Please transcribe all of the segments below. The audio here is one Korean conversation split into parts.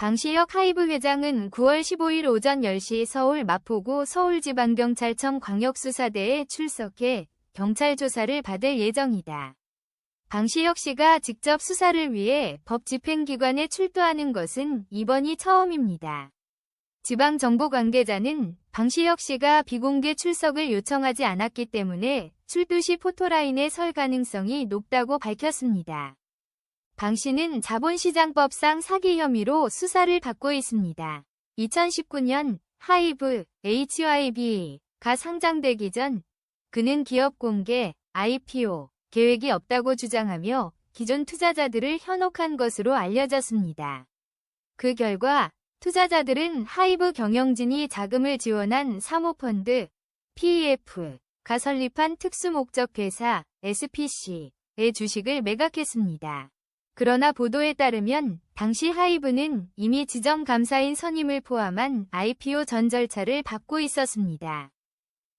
방시혁 하이브 회장은 9월 15일 오전 10시 서울 마포구 서울지방경찰청 광역수사대에 출석해 경찰 조사를 받을 예정이다. 방시혁 씨가 직접 수사를 위해 법 집행기관에 출두하는 것은 이번이 처음입니다. 지방정보 관계자는 방시혁 씨가 비공개 출석을 요청하지 않았기 때문에 출두 시 포토라인에 설 가능성이 높다고 밝혔습니다. 방 씨는 자본시장법상 사기 혐의로 수사를 받고 있습니다. 2019년 하이브 HYB가 상장되기 전 그는 기업 공개 IPO 계획이 없다고 주장하며 기존 투자자들을 현혹한 것으로 알려졌습니다. 그 결과 투자자들은 하이브 경영진이 자금을 지원한 사모펀드 PEF가 설립한 특수목적회사 SPC의 주식을 매각했습니다. 그러나 보도에 따르면 당시 하이브는 이미 지정 감사인 선임을 포함한 IPO 전 절차를 밟고 있었습니다.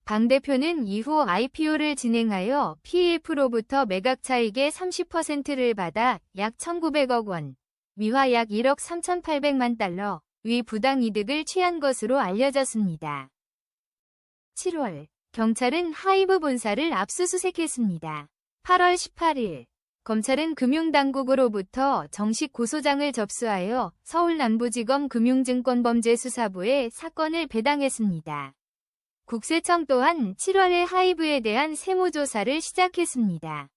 방 대표는 이후 IPO를 진행하여 PEF로부터 매각 차익의 30%를 받아 약 1,900억 원, 위화 약 1억 3,800만 달러, 위 부당 이득을 취한 것으로 알려졌습니다. 7월, 경찰은 하이브 본사를 압수수색했습니다. 8월 18일, 검찰은 금융당국으로부터 정식 고소장을 접수하여 서울남부지검 금융증권범죄수사부에 사건을 배당했습니다. 국세청 또한 7월에 하이브에 대한 세무조사를 시작했습니다.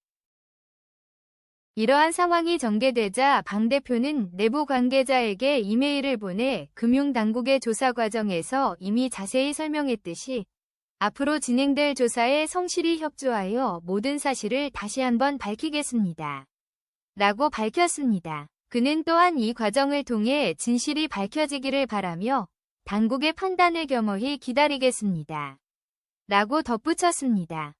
이러한 상황이 전개되자 방 대표는 내부 관계자에게 이메일을 보내 금융당국의 조사 과정에서 이미 자세히 설명했듯이 앞으로 진행될 조사에 성실히 협조하여 모든 사실을 다시 한번 밝히겠습니다. 라고 밝혔습니다. 그는 또한 이 과정을 통해 진실이 밝혀지기를 바라며 당국의 판단을 겸허히 기다리겠습니다. 라고 덧붙였습니다.